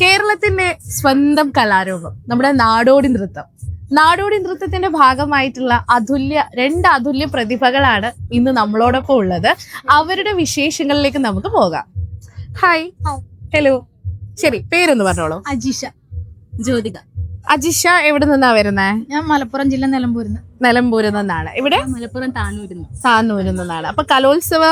കേരളത്തിന്റെ സ്വന്തം കലാരൂപം നമ്മുടെ നാടോടി നൃത്തം. നാടോടി നൃത്തത്തിന്റെ ഭാഗമായിട്ടുള്ള അതുല്യ രണ്ട് അതുല്യ പ്രതിഭകളാണ് ഇന്ന് നമ്മളോടൊപ്പം ഉള്ളത്. അവരുടെ വിശേഷങ്ങളിലേക്ക് നമുക്ക് പോകാം. ഹായ് ഹലോ ശരി പേരൊന്ന് പറഞ്ഞോളൂ. അജിഷ ജ്യോതിക. അജിഷ എവിടെ നിന്നാ വരുന്നേ? ഞാൻ മലപ്പുറം ജില്ല നിലമ്പൂരിന്ന്. നിലമ്പൂരിൽ നിന്നാണ് ഇവിടെ മലപ്പുറം താനൂരിന്ന്. താനൂരിൽ നിന്നാണ് അപ്പൊ കലോത്സവ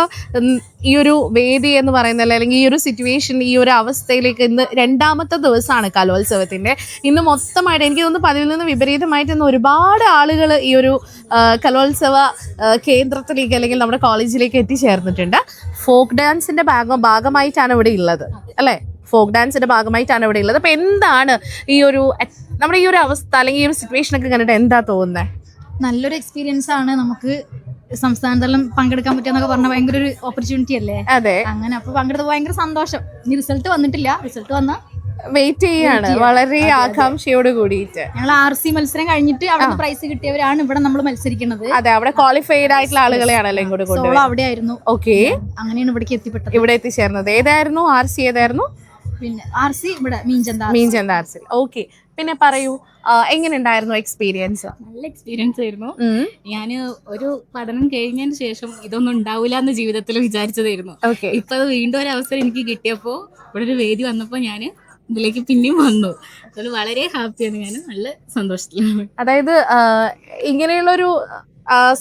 ഈ ഒരു വേദി എന്ന് പറയുന്നത് അല്ലെങ്കിൽ ഈ ഒരു സിറ്റുവേഷൻ ഈ ഒരു അവസ്ഥയിലേക്ക് ഇന്ന് രണ്ടാമത്തെ ദിവസമാണ് കലോത്സവത്തിന്റെ. ഇന്ന് മൊത്തമായിട്ട് എനിക്ക് തോന്നുന്നു പതിവിൽ നിന്ന് വിപരീതമായിട്ട് ഇന്ന് ഒരുപാട് ആളുകൾ ഈ ഒരു കലോത്സവ കേന്ദ്രത്തിലേക്ക് അല്ലെങ്കിൽ നമ്മുടെ കോളേജിലേക്ക് എത്തിച്ചേർന്നിട്ടുണ്ട്. ഫോക്ക് ഡാൻസിന്റെ ഭാഗം ഭാഗമായിട്ടാണ് ഇവിടെ ഉള്ളത്. അല്ലേ? ഫോക്ക് ഡാൻസിന്റെ ഭാഗമായിട്ടാണ് ഇവിടെ ഉള്ളത്. അപ്പൊ എന്താണ് ഈ ഒരു നമ്മുടെ ഈ ഒരു അവസ്ഥ അല്ലെങ്കിൽ ഈ ഒരു സിറ്റുവേഷൻ ഒക്കെ കണ്ടിട്ട് എന്താ തോന്നുന്നത് നല്ലൊരു എക്സ്പീരിയൻസ് ആണ് നമുക്ക് സംസ്ഥാനത്തെല്ലാം പങ്കെടുക്കാൻ പറ്റുക പറഞ്ഞ ഭയങ്കര ഒരു ഓപ്പർച്യൂണിറ്റി അല്ലേ? അതെ. അങ്ങനെ അപ്പൊ പങ്കെടുത്ത ഭയങ്കര സന്തോഷം. ഇനി റിസൾട്ട് വന്നിട്ടില്ല. റിസൾട്ട് വന്ന വെയിറ്റ് ചെയ്യാണ്. വളരെ. ആകാംക്ഷയോട് കൂടിയിട്ട്. ഞങ്ങൾ ആർ സി മത്സരം കഴിഞ്ഞിട്ട് അവിടെ പ്രൈസ് കിട്ടിയവരാണ് ഇവിടെ നമ്മൾ മത്സരിക്കുന്നത്. അതെ അവിടെ ക്വാളിഫൈഡ് ആയിട്ടുള്ള ആളുകളെയാണല്ലോ ഇങ്ങോട്ട് കൊണ്ടുപോകുന്നത് അവിടെ ആയിരുന്നു ഓക്കെ അങ്ങനെയാണ് ഇവിടേക്ക് എത്തിപ്പെട്ടത്. ഇവിടെ എത്തിച്ചേർന്നത്. ഏതായിരുന്നു? ആർ സി ഏതായിരുന്നു? പിന്നെ ആർ സി ഇവിടെ മീൻചന്ത മീൻചന്ത ആർ സി. ഓക്കെ പിന്നെ പറയൂ എങ്ങനെ എങ്ങനെയുണ്ടായിരുന്നു എക്സ്പീരിയൻസ് നല്ല എക്സ്പീരിയൻസ് ആയിരുന്നു. ഞാൻ ഒരു പഠനം കഴിഞ്ഞതിന് ശേഷം ഇതൊന്നും ഉണ്ടാവില്ല എന്ന് ജീവിതത്തിൽ വിചാരിച്ചതായിരുന്നു. ഓക്കെ ഇപ്പൊ അത് വീണ്ടും ഒരു അവസരം എനിക്ക് കിട്ടിയപ്പോൾ ഇവിടെ ഒരു വേദി വന്നപ്പോൾ ഞാൻ ഇതിലേക്ക് പിന്നെയും വന്നു. അതുകൊണ്ട് വളരെ ഹാപ്പിയാണ് ഞാൻ നല്ല സന്തോഷത്തിലാണ്. അതായത് ഇങ്ങനെയുള്ളൊരു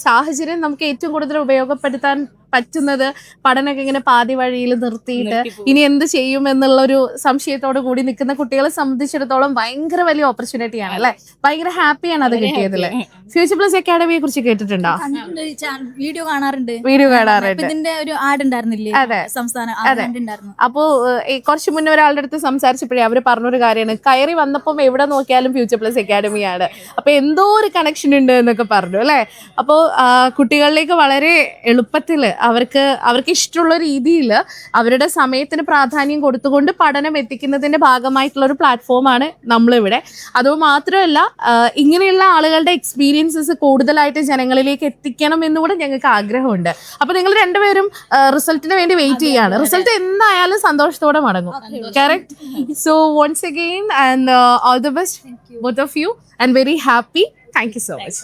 സാഹചര്യം നമുക്ക് ഏറ്റവും കൂടുതൽ ഉപയോഗപ്പെടുത്താൻ പറ്റുന്നത് പഠനമൊക്കെ ഇങ്ങനെ പാതി വഴിയിൽ നിർത്തിയിട്ട് ഇനി എന്ത് ചെയ്യും എന്നുള്ള ഒരു സംശയത്തോട് കൂടി നിൽക്കുന്ന കുട്ടികളെ സംബന്ധിച്ചിടത്തോളം ഭയങ്കര വലിയ ഓപ്പർച്യൂണിറ്റി ആണ് അല്ലെ? ഭയങ്കര ഹാപ്പിയാണ് അത് കിട്ടിയതിൽ. Happy. ഫ്യൂച്ചർ പ്ലസ് അക്കാഡമിയെ കുറിച്ച് കേട്ടിട്ടുണ്ടോ? വീഡിയോ കാണാറുണ്ട്. വീഡിയോ കാണാറുണ്ട്. ഇതിന്റെ ഒരു ആഡ് ഉണ്ടായിരുന്നില്ലേ? അതെ. സംസ്ഥാനം അതെ. അപ്പോ കുറച്ച് മുന്നേ ഒരാളുടെ അടുത്ത് സംസാരിച്ചപ്പോഴേ അവർ പറഞ്ഞൊരു കാര്യമാണ്. കയറി വന്നപ്പം എവിടെ നോക്കിയാലും ഫ്യൂച്ചർ പ്ലസ് അക്കാഡമിയാണ് അപ്പൊ എന്തോ ഒരു കണക്ഷൻ ഉണ്ട് എന്നൊക്കെ പറഞ്ഞു അല്ലെ? അപ്പോൾ കുട്ടികളിലേക്ക് വളരെ എളുപ്പത്തിൽ അവർക്ക് അവർക്ക് ഇഷ്ടമുള്ള രീതിയിൽ അവരുടെ സമയത്തിന് പ്രാധാന്യം കൊടുത്തുകൊണ്ട് പഠനം എത്തിക്കുന്നതിന്റെ ഭാഗമായിട്ടുള്ള ഒരു പ്ലാറ്റ്ഫോമാണ് നമ്മളിവിടെ. അത് മാത്രമല്ല ആ, ഇങ്ങനെയുള്ള ആളുകളുടെ എക്സ്പീരിയൻസസ് കൂടുതലായിട്ട് ജനങ്ങളിലേക്ക് എത്തിക്കണം എന്നുകൂടെ ഞങ്ങൾക്ക് ആഗ്രഹമുണ്ട്. അപ്പൊ നിങ്ങൾ രണ്ടുപേരും റിസൾട്ടിന് വേണ്ടി വെയിറ്റ് ചെയ്യാണ്. റിസൾട്ട് എന്തായാലും സന്തോഷത്തോടെ മടങ്ങും. Correct so once again and all the best both of you and very happy thank you so much